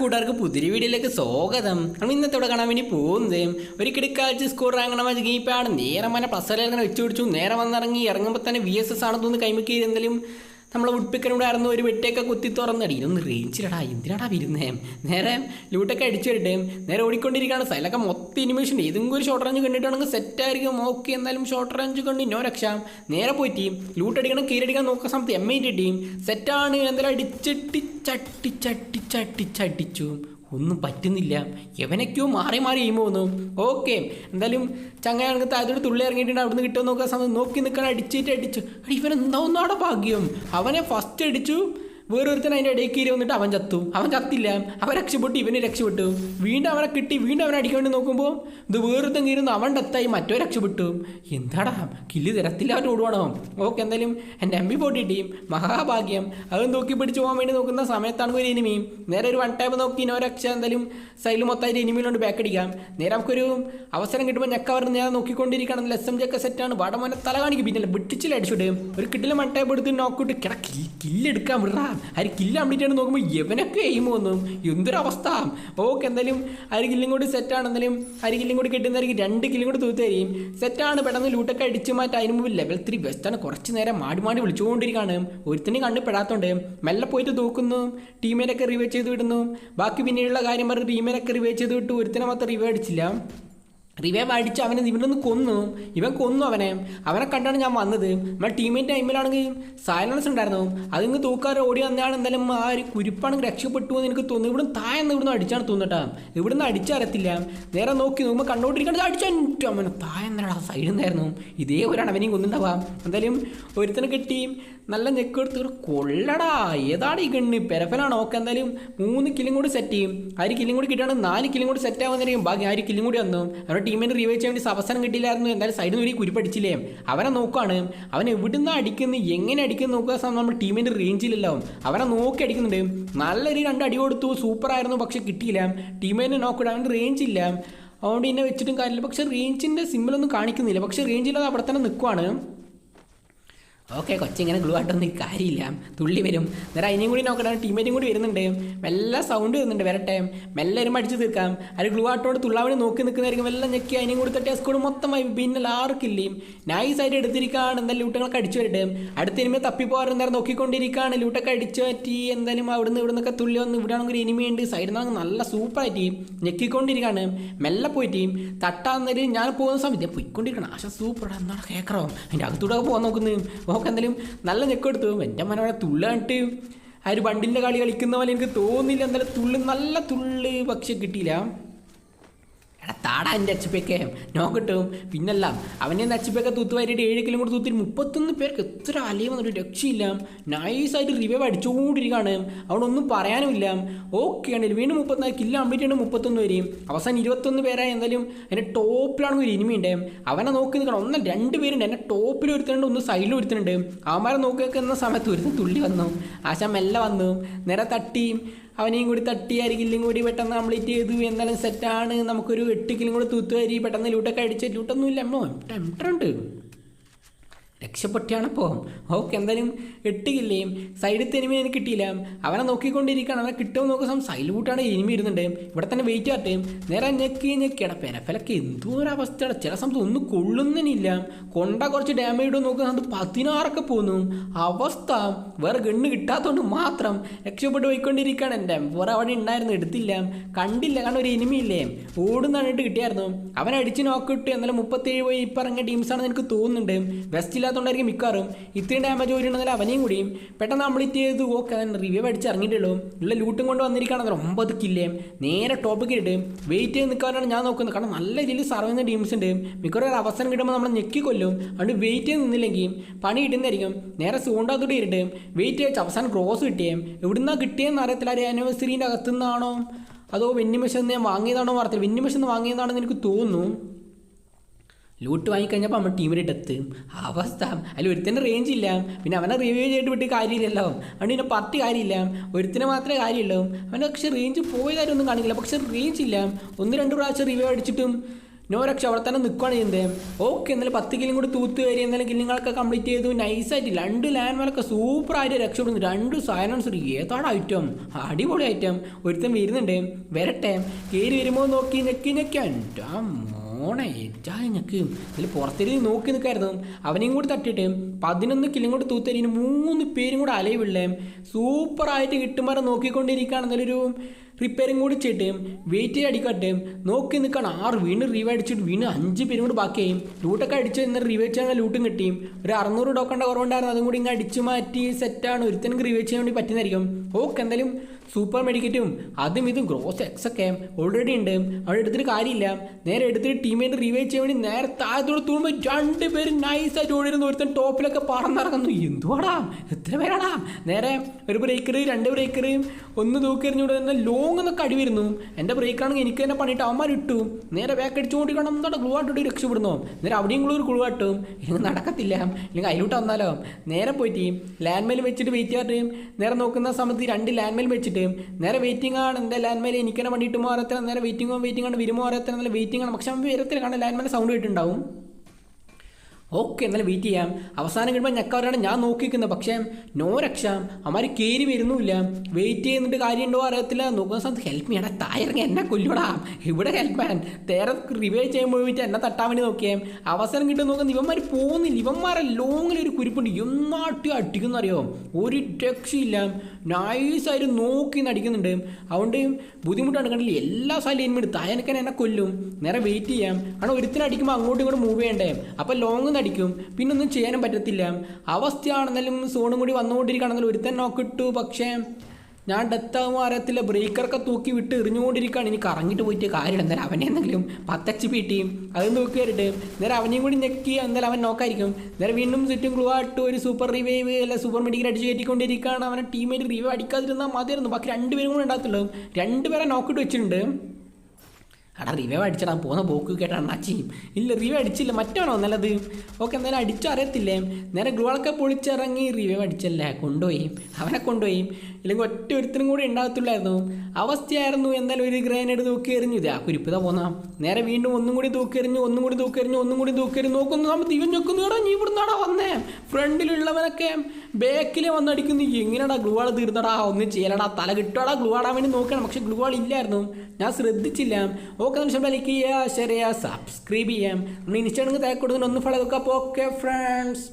കൂട്ടുകാർക്ക് പുതിരി വീഡിയോയിലേക്ക് സ്വാഗതം. നമ്മൾ ഇന്നത്തോടെ കാണാൻ വേണ്ടി പോകുന്നത് ഒരു കിടക്കാഴ്ച സ്കോർ റാങ്കണ ഗീപ്പാണ് നേരം മന പ്ലസ് അങ്ങനെ വെച്ചു പിടിച്ചു. നേരെ വന്നിറങ്ങി ഇറങ്ങുമ്പോൾ തന്നെ വി എസ് എസ് ആണെന്ന് തോന്നുന്നു കൈമക്കി എന്തെങ്കിലും നമ്മളെ ഉടുപ്പിക്കനോട് ആയിരുന്നു ഒരു വെട്ടയൊക്കെ കുത്തി തുറന്നടി ഇതൊന്ന് റേഞ്ചിലടാ എന്തിനാടാ വരുന്നേ? നേരെ ലൂട്ടൊക്കെ അടിച്ചു വരട്ടെ. നേരെ ഓടിക്കൊണ്ടിരിക്കുകയാണ്. സൈലൊക്കെ മൊത്തം ഇനിമേഷൻ ഏതെങ്കിലും ഒരു ഷോർട്ട് റേഞ്ച് കണ്ടിട്ടാണെങ്കിൽ സെറ്റായിരിക്കും ഓക്കെ എന്നാലും ഷോർട്ട് റേഞ്ച് കണ്ട് ഇന്നോ രക്ഷ. നേരെ പോയിട്ട് ലൂട്ട് അടിക്കണം കീരടിക്കാൻ നോക്കുന്ന സമയത്ത് എം ഐ ടീം സെറ്റാണ് എന്തായാലും അടിച്ചിട്ടി ചട്ടി ചട്ടി ചട്ടി ചട്ടിച്ചു. ഒന്നും പറ്റുന്നില്ല. എവനൊക്കെയോ മാറി മാറി ചെയ്യുമ്പോൾ തോന്നും ഓക്കെ എന്തായാലും ചങ്ങയാണെങ്കിൽ താഴത്തോട് തുള്ളി ഇറങ്ങിയിട്ടുണ്ട്. അവിടുന്ന് കിട്ടുമെന്ന് നോക്കാൻ സമയം നോക്കി നിൽക്കണം അടിച്ചിട്ട് അടിച്ചു. അടി ഇവൻ എന്താ ഒന്നാടെ ഭാഗ്യം? അവനെ ഫസ്റ്റ് അടിച്ചു. വേറൊരുത്തൻ അതിന്റെ ഇടയിൽ കയറി വന്നിട്ട് അവൻ ചത്തു. അവൻ ചത്തില്ല. അവൻ രക്ഷപ്പെട്ടു ഇവന് രക്ഷപ്പെട്ടു. വീണ്ടും അവനെ കിട്ടി വീണ്ടും അവനെ അടിക്കാൻ വേണ്ടി നോക്കുമ്പോൾ ഇത് വേറൊരുത്തൻ കയറുന്നു അവൻ ഡെത്തായി മറ്റോ രക്ഷപ്പെട്ടു. എന്താടാ? കില്ല് തരത്തില്ല അവൻ ഓടുവാണോ? ഓക്കെ എന്തായാലും എന്റെ എം ബി ടീം മഹാഭാഗ്യം. അത് നോക്കി പിടിച്ച് പോകാൻ വേണ്ടി നോക്കുന്ന സമയത്താണ് ഒരു എനിമി നേരെ ഒരു വൺ ടൈം നോക്കി ഇനോ രക്ഷ എന്തായാലും സൈഡിൽ മൊത്തമായിട്ട് എനിമിയിലോട്ട് ബാക്ക് അടിക്കാം. നേരെ നമുക്കൊരു അവസരം കിട്ടുമ്പോൾ ഞെക്ക പറഞ്ഞ് നേരെ നോക്കിക്കൊണ്ടിരിക്കണം എസ് എം ജി ഒക്കെ സെറ്റാണ് വടമനെ തല കാണിക്കും. പിന്നെ വെട്ടിച്ചിൽ അടിച്ചിട്ട് ഒരു കിട്ടിലും വൺ ടൈം എടുത്ത് നോക്കിട്ട് കിട കില്ലെടുക്കാൻ വിടാ ആര് കില്ല കംപ്ലീറ്റ് നോക്കുമ്പോൾ എവനൊക്കെ എയിം വന്നു. എന്തൊരവസ്ഥ. ഓക്കെ എന്തായാലും ആര് കില്ലും കൂടി സെറ്റാണ് എന്തായാലും ആര് കില്ലും കൂടി കിട്ടുന്നതായിരിക്കും. രണ്ട് കില്ലും കൂടി തൂത്ത് സെറ്റാണ് പെട്ടെന്ന് ലൂട്ടൊക്കെ അടിച്ചു മാറ്റാൻ അതിന് മുമ്പ് ലെവൽ ത്രീ ബെസ്റ്റാണ് കുറച്ച് നേരം മാടി മാടി വിളിച്ചുകൊണ്ടിരിക്കുകയാണ് ഒരുത്തിനും കണ്ണ് പെടാത്തോണ്ട് മെല്ലെ പോയിട്ട് തൂക്കുന്നു. ടീമേനൊക്കെ റിവേ ചെയ്ത് വിടുന്നു. ബാക്കി പിന്നീടുള്ള കാര്യം പറഞ്ഞ് ടീമേനൊക്കെ റിവേ ചെയ്ത് വിട്ടു. ഒരുത്തിനെ മാത്രം റിവേ അടിച്ചില്ല. റിവേവ് അടിച്ച് അവനെ ഇവനൊന്ന് കൊന്നു. ഇവൻ കൊന്നു അവനെ. അവനെ കണ്ടാണ് ഞാൻ വന്നത്. നമ്മുടെ ടീമിന്റെ ടൈമിലാണെങ്കിൽ സൈലൻസ് ഉണ്ടായിരുന്നു. അതിങ്ങ് തൂക്കാറ് ഓടി വന്നാണ് എന്തായാലും ആ ഒരു കുരിപ്പാണെങ്കിൽ രക്ഷപ്പെട്ടു എന്ന് എനിക്ക് തോന്നുന്നു. ഇവിടുന്ന് താഴെന്ന് ഇവിടുന്ന് അടിച്ചാണ് തോന്നട്ടാ ഇവിടുന്ന് അടിച്ചറിയത്തില്ല നേരെ നോക്കി നോക്കുമ്പോൾ കണ്ടോണ്ടിരിക്കണത് അടിച്ചു അവനെ താഴെന്നാണ് സൈഡിൽ നിന്നായിരുന്നു. ഇതേ ഒരാണ് അവനെയും കൊന്നുണ്ടാവാം എന്തായാലും ഒരുത്തനെ കിട്ടി. നല്ല ഞെക്കെടുത്ത് കൊള്ളടാ. ഏതാണ് ഈ ഗണ്ണ്? പെരഫലാണോ ഓക്കെ എന്തായാലും മൂന്ന് കിലും കൂടി സെറ്റ് ചെയ്യും. ആ ഒരു കിലും കൂടി കിട്ടുകയാണെങ്കിൽ നാല് കിലും കൂടി സെറ്റ് ആവുന്നതായിരിക്കും ബാക്കി ആ ഒരു കിലും കൂടി വന്നു. അവരുടെ ടീമിനെ റിവൈവ് ചെയ്യാൻ വേണ്ടി അവസരം കിട്ടിയില്ലായിരുന്നു. എന്തായാലും സൈഡിൽ നിന്ന് ഒരു കുരിപ്പടിച്ചില്ലേ അവനെ നോക്കുകയാണ് അവൻ എവിടുന്ന് അടിക്കുന്നു? എങ്ങനെ അടിക്കുന്നു നോക്കുക നമ്മുടെ ടീമിന്റെ റേഞ്ചിലല്ലോ അവനെ നോക്കി അടിക്കുന്നുണ്ട്. നല്ല ഒരു രണ്ട് അടി കൊടുത്തു. സൂപ്പർ ആയിരുന്നു. പക്ഷെ കിട്ടിയില്ല. ടീമിന് നോക്കിയിട്ട് അവന്റെ റേഞ്ച് ഇല്ല. അതുകൊണ്ട് ഇന്നെ വെച്ചിട്ടും കാര്യമില്ല. പക്ഷേ റേഞ്ചിന്റെ സിമ്പിളൊന്നും കാണിക്കുന്നില്ല. പക്ഷെ റേഞ്ചില്ലാതെ അവിടെ തന്നെ നിൽക്കുവാണ് ഓക്കെ കൊച്ചിങ്ങനെ ഗ്ലൂ ആയിട്ടൊന്നും കാര്യമില്ല. തുള്ളി വരും. നേരെ അതിനെയും കൂടി നോക്കട്ടെ ടീമേറ്റും കൂടി വരുന്നുണ്ട്. മെല്ല സൗണ്ട് വരുന്നുണ്ട് വരട്ടെ. മെല്ലെ വരുമ്പോൾ തീർക്കാം. അത് ഗ്ലൂ ആട്ടോട് തുള്ളാവിനെ നോക്കി നിൽക്കുന്നതായിരിക്കും വല്ല ഞെക്കി അതിനെയും കൂടി തട്ടി സ്കൂൾ മൊത്തമായി പിന്നെ ആർക്കില്ലേ നൈസായിട്ട് എടുത്തിരിക്കുകയാണ് എന്തായാലും ലൂട്ടങ്ങളൊക്കെ അടിച്ചു വരട്ടെ. അടുത്ത ഇനിമയെ തപ്പിപ്പോകാറ് എന്തായാലും നോക്കിക്കൊണ്ടിരിക്കുകയാണ് ലൂട്ടൊക്കെ അടിച്ചു പറ്റി എന്തായാലും അവിടുന്ന് ഇവിടെ നിന്നൊക്കെ തുള്ളി വന്ന് ഇവിടെ ആണെങ്കിൽ ഇനിമയുണ്ട് സൈഡിൽ നിന്ന് നല്ല സൂപ്പറായിട്ട് ഞെക്കിക്കൊണ്ടിരിക്കുകയാണ് മെല്ലെ പോയിട്ട് തട്ടാന്നൊരു ഞാൻ പോകുന്ന സമയത്ത് പോയിക്കൊണ്ടിരിക്കണം. ആശ സൂപ്പർ എന്താണ് കേക്കറോ? അതിന്റെ അകത്തൂടെ പോകാൻ നോക്കുന്നു. ഓക്കെ എന്തായാലും നല്ല ഞെക്കെടുത്തു എന്റെ മനോടെ തുള്ളാണ്ട് ആ ഒരു ബണ്ടിന്റെ കളി കളിക്കുന്ന പോലെ എനിക്ക് തോന്നില്ല എന്തായാലും തുള്ളി നല്ല തുള്ളി പക്ഷെ കിട്ടിയില്ല. എടാ താടാ എന്റെ അച്ചിപ്പൊക്കെ നോക്കട്ടും. പിന്നല്ല അവനെ അച്ചിപ്പൊക്കെ തൂത്ത് തൂത്തുവാരിയിട്ട് ഏഴ് കിലോ കൂടെ തൂത്തിട്ട് മുപ്പത്തൊന്ന് പേർക്ക് എത്ര അലയും വന്നിട്ട് രക്ഷയില്ല. നൈസായിട്ട് റിവൈവ് അടിച്ചുകൊണ്ടിരിക്കുകയാണ് അവിടെ ഒന്നും പറയാനുമില്ല. ഓക്കെ ആണ് വീണ്ടും മുപ്പത്തിനാല് കില്ല ഉണ്ട് മുപ്പത്തൊന്ന് വരെയും. അവസാനം ഇരുപത്തൊന്ന് പേരായി എന്തായാലും എന്റെ ടോപ്പിലാണ് ഒരു ഇനിമിയുണ്ട്. അവനെ നോക്കി നിൽക്കണം. ഒന്ന് രണ്ട് പേരുണ്ട്. എന്റെ ടോപ്പിൽ ഒരുത്തനുണ്ട് ഒന്ന് സൈഡിൽ ഒരുത്തനുണ്ട്. അവന്മാരെ നോക്കി നിൽക്കുന്ന സമയത്ത് ഒരുത്തൻ തുള്ളി വന്നു. ആശാൻ മെല്ലെ വന്നു. നേരെ തട്ടി. അവനെയും കൂടി തട്ടി കില്ലും കൂടി പെട്ടെന്ന് കംപ്ലീറ്റ് ചെയ്തു. എന്നാലും സെറ്റാണ് നമുക്കൊരു എട്ട് കില്ലും കൂടി തൂത്തുവരി പെട്ടെന്ന് ലൂട്ടൊക്കെ അടിച്ച് ലൂട്ടൊന്നുമില്ല അമ്മോ ടെംപ്റ്റുണ്ട് രക്ഷപ്പെട്ടാണിപ്പോൾ ഓക്കെ എന്തായാലും കിട്ടിയില്ലേയും സൈഡിൽ എനിമി എനിക്ക് കിട്ടിയില്ല. അവനെ നോക്കിക്കൊണ്ടിരിക്കുകയാണ്. അവനെ കിട്ടുമെന്ന് നോക്കുന്ന സൈഡിൽ കൂട്ടാണ് എനിമി ഇരുന്നുണ്ട് ഇവിടെ തന്നെ വെയിറ്റ് ആട്ടെ നേരെ ഞെക്കി ഞെക്കിയാണ്. പെരഫലൊക്കെ എന്തോ ഒരു അവസ്ഥയാണ് ചില സമയത്ത് ഒന്നും കൊള്ളുന്നതിനില്ല കൊണ്ട കുറച്ച് ഡാമേജ് ഇടും നോക്കുന്ന സമയത്ത് പതിനാറൊക്കെ പോന്നു. അവസ്ഥ വേറെ ഗണ്ണ് കിട്ടാത്തതുകൊണ്ട് മാത്രം രക്ഷപ്പെട്ട് പോയിക്കൊണ്ടിരിക്കുകയാണ്. എന്റെ വേറെ അവിടെ ഉണ്ടായിരുന്നു. എടുത്തില്ല. കണ്ടില്ല. കാരണം ഒരു എനിമി എനിമിയില്ലേ ഓടുന്നാണിട്ട് കിട്ടിയായിരുന്നു. അവൻ അടിച്ച് നോക്കിട്ട് എന്നാലും മുപ്പത്തേഴ് പോയി. ഇപ്പം ഇറങ്ങിയ ടീംസാണെന്ന് എനിക്ക് തോന്നുന്നുണ്ട്. വെസ്റ്റ് ഇല്ലാത്തതുകൊണ്ടായിരിക്കും മിക്കവാറും ഇത്രയും ഡാമേജ് പോയിട്ടുണ്ടെങ്കിൽ അവനെയും കൂടിയും പെട്ടെന്ന് കംപ്ലീറ്റ് ചെയ്ത് ഓക്കെ അതിന് റിവ്യൂ അടിച്ച് ഇറങ്ങിയിട്ടുള്ളൂ. ഉള്ള ലൂട്ടും കൊണ്ട് വന്നിരിക്കുകയാണെങ്കിൽ ഒമ്പത് കില്ലേം നേരെ ടോപ്പിക്ക് ഇട്ട് വെയിറ്റ് ചെയ്ത് നിൽക്കാനാണ് ഞാൻ നോക്കുന്നത്. കാരണം നല്ല രീതിയിൽ സർവ് ചെയ്യുന്ന ടീംസ് ഉണ്ട്. മിക്കവാറും ഒരു അവസരം കിട്ടുമ്പോൾ നമ്മൾ ഞെക്കി കൊല്ലും. അതുകൊണ്ട് വെയിറ്റ് ചെയ്ത് നിന്നില്ലെങ്കിൽ പണി കിട്ടുന്നതായിരിക്കും. നേരെ സൂണ്ടാത്തോട്ട് ഇരിട്ട് വെയിറ്റ് ചെയ്ത് അവസാനം ക്രോസ് കിട്ടിയേം. എവിടുന്നാ കിട്ടിയെന്ന് അറിയത്തില്ല. ഒരു ആനിവേഴ്സറീന്റെ അകത്തുനിന്നാണോ? അതോ വെന്നിമിഷം ഞാൻ വാങ്ങിയതാണോ വാർത്തയിൽ വെന്നിമിഷം വാങ്ങിയതാണെന്ന് എനിക്ക് തോന്നുന്നു. ലൂട്ട് വാങ്ങിക്കഴിഞ്ഞപ്പോൾ നമ്മൾ ടീമിന്റെ ഡെത്ത് അവസ്ഥ. അതിൽ ഒരുത്തന്റെ റേഞ്ച് ഇല്ല. പിന്നെ അവനെ റിവ്യൂ ചെയ്തിട്ട് വിട്ട് കാര്യമില്ലല്ലോ. അതുകൊണ്ട് പിന്നെ പത്ത് കാര്യമില്ല. ഒരുത്തിന് മാത്രമേ കാര്യമുള്ളൂ. അവന്റെ പക്ഷേ റേഞ്ച് പോയതായിട്ടൊന്നും കാണിക്കില്ല. പക്ഷേ റേഞ്ച് ഇല്ല. ഒന്ന് രണ്ട് പ്രാവശ്യം റിവ്യൂ അടിച്ചിട്ടും നോ രക്ഷ. അവിടെ തന്നെ നിൽക്കുകയാണ് ചെയ്യുന്നത് ഓക്കെ എന്നാലും പത്ത് കിലും കൂടി തൂത്ത് കയറി എന്നാലും കിലിങ്ങളൊക്കെ കംപ്ലീറ്റ് ചെയ്തു. നൈസായിട്ട് രണ്ട് ലാൻഡ് സൂപ്പർ സൂപ്പറായിട്ട് രക്ഷപ്പെടുന്നു രണ്ട് സൈലൻസർ ഏതാണ് ഐറ്റം അടിപൊളി ഐറ്റം ഒരുത്തൻ വരുന്നുണ്ട്. വരട്ടെ. കയറി വരുമ്പോൾ നോക്കി ഞെക്കി ഞെക്കാൻ മോണെ ഏറ്റായ ഞക്ക് ഇതിൽ പുറത്തിരുന്ന് നോക്കി നിൽക്കായിരുന്നു അവനെയും കൂടി തട്ടിയിട്ട് പതിനൊന്ന് കിലും കൂടി തൂത്തരിന് മൂന്ന് പേരും കൂടെ അലയുള്ളേ സൂപ്പറായിട്ട് കിട്ടുമാരെ നോക്കിക്കൊണ്ടിരിക്കുകയാണെന്നൊരു റിപ്പയറും കൂടി ചെയ്തിട്ട് വെയിറ്റ് അടിക്കട്ടെ നോക്കി നിൽക്കണം ആറ് വീണ് റീവ് അടിച്ചിട്ട് വീണ് അഞ്ച് പേരും കൂടി ബാക്കിയായി ലൂട്ടൊക്കെ അടിച്ച് എന്നാൽ റീവേച്ച് ചെയ്യാൻ ലൂട്ടും കിട്ടി. ഒരു അറുന്നൂറ് ടോക്കണ്ട കുറവുണ്ടായിരുന്നു. അതും കൂടി ഇങ്ങനെ അടിച്ചു മാറ്റി സെറ്റാണ് ഒരുത്തനും റീവേച്ച് ചെയ്യാൻ വേണ്ടി പറ്റുന്നതായിരിക്കും. ഓക്കെ എന്തായാലും സൂപ്പർ മെഡിക്കറ്റും അതും ഇതും ഗ്രോസ് എക്സ് ഒക്കെ ഓൾറെഡി ഉണ്ട്. അവിടെ എടുത്തിട്ട് കാര്യമില്ല. നേരെ എടുത്തിട്ട് ടീമേറ്റ് റീവൈവ് ചെയ്യാൻ വേണ്ടി നേരെ താഴത്തോടെ തൂമ്പോൾ രണ്ട് പേര് നൈസായിട്ട് ഓടിയിരുന്ന ഒരുത്തൻ ടോപ്പിലൊക്കെ പറന്നിറങ്ങുന്നു. എന്തുവാടാ? എത്ര പേരാടാ? നേരെ ഒരു ബ്രേക്കർ രണ്ട് ബ്രേക്കർ ഒന്ന് തൂക്കെറിഞ്ഞൂടെ തന്നെ ലോങ് എന്നൊക്കെ അടി വരുന്നു. എന്റെ ബ്രേക്കാണെങ്കിൽ എനിക്ക് തന്നെ പണിയിട്ട് അവന്മാർ ഇട്ടു. നേരെ ബാക്ക് അടിച്ചുകൊണ്ടിരിക്കണം എന്താണ് ഗ്ലൂ ആട്ടിട്ട് രക്ഷപ്പെടുന്നു? നേരെ അവിടെയും ഗ്ലൂ ഒരു ഗ്ലൂ ആട്ടും ഇല്ലെങ്കിൽ നടക്കത്തില്ല. ഇല്ലെങ്കിൽ അതിലോട്ട് വന്നാലോ? നേരെ പോയിട്ട് ലാൻഡ് മെയിൽ വെച്ചിട്ട് വെയിറ്റ് ചെയ്യാറ് നേരെ നോക്കുന്ന സമയത്ത് രണ്ട് ലാൻഡ് മെയിൽ വെച്ചിട്ട് നേരെ വെയിറ്റിംഗ് ആണ്. എന്താ ലാൻഡ് മെയിൽ എനിക്ക് തന്നെ പണിയിട്ട് മാറത്തില്ല നേരെ വെയിറ്റിംഗ് വെയിറ്റിംഗ് ആണ്. വരുമോ അറിയത്തില്ല നല്ല വെയിറ്റിംഗ് ആണ്. പക്ഷെ നമുക്ക് വരത്തില്ല കാരണം ലാൻഡ് മെയിൽ സൗണ്ട് കേട്ടിട്ടുണ്ടാവും. ഓക്കെ എന്നാലും വെയിറ്റ് ചെയ്യാം. അവസാനം കഴിയുമ്പോൾ ഞെക്കവരാണ് ഞാൻ നോക്കിക്കുന്നത് പക്ഷേ നോ രക്ഷ. അമാര് കയറി വരുന്നുമില്ല. വെയിറ്റ് ചെയ്യുന്നിട്ട് കാര്യമുണ്ടോ അറിയത്തില്ല. നോക്കുന്ന സമയത്ത് ഹെൽപ്പ് ചെയ്യണം തായിറങ്ങി എന്നെ കൊല്ലൂടാ. ഇവിടെ ഹെൽപ്പ് ചെയ്യാൻ തേരെ റിവൈവ് ചെയ്യുമ്പോൾ പോയിട്ട് എന്നെ തട്ടാൻ വേണ്ടി നോക്കിയേ. അവസരം കിട്ടും നോക്കുന്ന ഇവന്മാർ പോകുന്നില്ല. ഇവന്മാരെ ലോങ്ങിൽ ഒരു കുരിപ്പുണ്ട്. എന്നാട്ടി അടിക്കുന്ന അറിയോ? ഒരു രക്ഷയില്ല. നൈസായിട്ട് നോക്കി നടിക്കുന്നുണ്ട് അതുകൊണ്ട് ബുദ്ധിമുട്ടാണ്. കണ്ടില്ല? എല്ലാ സ്ഥലം ഇനിമെടുത്ത് തായനക്കാൻ എന്നെ കൊല്ലും. നേരെ വെയിറ്റ് ചെയ്യാം. കാരണം ഒരുത്തിനടിക്കുമ്പോൾ അങ്ങോട്ടും ഇങ്ങോട്ട് മൂവ് ചെയ്യണ്ടേ. അപ്പോൾ ലോങ് അടിക്കും പിന്നെ ഒന്നും ചെയ്യാനും പറ്റത്തില്ല. അവസ്ഥയാണെന്നാലും സോണും കൂടി വന്നുകൊണ്ടിരിക്കുകയാണെന്നാലും ഒരുത്തൻ നോക്കിട്ടു പക്ഷേ ഞാൻ ഡെത്താകുമ്പോൾ അറിയത്തില്ല. ബ്രേക്കറൊക്കെ തൂക്കി വിട്ട് എറിഞ്ഞുകൊണ്ടിരിക്കുകയാണ്. ഇനി കറങ്ങിട്ട് പോയിട്ട് കാര്യമില്ല. എന്തായാലും അവനെ എന്തെങ്കിലും പത്തച്ച് പീട്ടി. അത് തൂക്കി വരട്ട് നേരെ അവനെയും കൂടി ഞെക്കി. എന്തായാലും അവൻ നോക്കായിരിക്കും നേരെ വീണ്ടും ചുറ്റും ക്ലൂ ആയിട്ട് ഒരു സൂപ്പർ റിവൈവ് അല്ല സൂപ്പർ മെഡിക്കൽ അടിച്ച് കയറ്റിക്കൊണ്ടിരിക്കുകയാണ്. അവനെ ടീമേറ്റ് റിവൈവ് അടിക്കാതിരുന്നാൽ മതിയായിരുന്നു. ബാക്കി രണ്ടുപേരും കൂടെ ഉണ്ടാകത്തുള്ളൂ. രണ്ടുപേരെ നോക്കിട്ട് വെച്ചിട്ടുണ്ട്. എടാ റിവൈവ് അടിച്ചടാ പോകുന്ന പോക്ക് കേട്ടാണ് അച്ചിയും ഇല്ല റിവൈവ് അടിച്ചില്ല മറ്റവനോ നല്ലത്? ഓക്കെ എന്തായാലും അടിച്ചോ അറിയത്തില്ലേ? നേരെ ഗ്രോളൊക്കെ പൊളിച്ചിറങ്ങി റിവൈവ് അടിച്ചല്ലേ? കൊണ്ടുപോയി. അവനെ കൊണ്ടുപോയി. ഇല്ലെങ്കിൽ ഒറ്റ ഒരുത്തിനും കൂടി ഉണ്ടാകത്തുള്ളായിരുന്നു. അവസ്ഥയായിരുന്നു എന്തായാലും ഒരു ഗ്രാനേഡ് തൂക്കി എറിഞ്ഞു ഇതാ കുരിപ്പിത പോന്ന. നേരെ വീണ്ടും ഒന്നും കൂടി തൂക്കി എറിഞ്ഞു ഒന്നും കൂടി തൂക്കി എറിഞ്ഞു ഒന്നും കൂടി തൂക്കി എറിഞ്ഞു നോക്കുന്നു നമ്മൾ ഇവൻ ഞെക്കുന്നു കേടാ നീ ഇവിടുന്നാടാ വന്നേ? ഫ്രണ്ടിലുള്ളവനൊക്കെ ബാക്കിൽ വന്നടിക്കുന്നു. എങ്ങനെയാടാ ഗ്ലൂവാൾ തീർന്നടാ? ഒന്നും ചെയ്യലടാ. തല കിട്ടുവാടാ ഗ്ലൂ ആടാൻ വേണ്ടി നോക്കണം. പക്ഷെ ഗ്ലൂവാൾ ഇല്ലായിരുന്നു. ഞാൻ ശ്രദ്ധിച്ചില്ല. ഓക്കെ നിമിഷം ലൈക്ക് ഷെയർ ചെയ്യുക സബ്സ്ക്രൈബ് ചെയ്യാം. നമ്മൾ ഇൻസ്റ്റാണെങ്കിൽ തയ്ക്കൊടുക്കുന്ന ഒന്ന് ഫോളോ നോക്കാം. Okay friends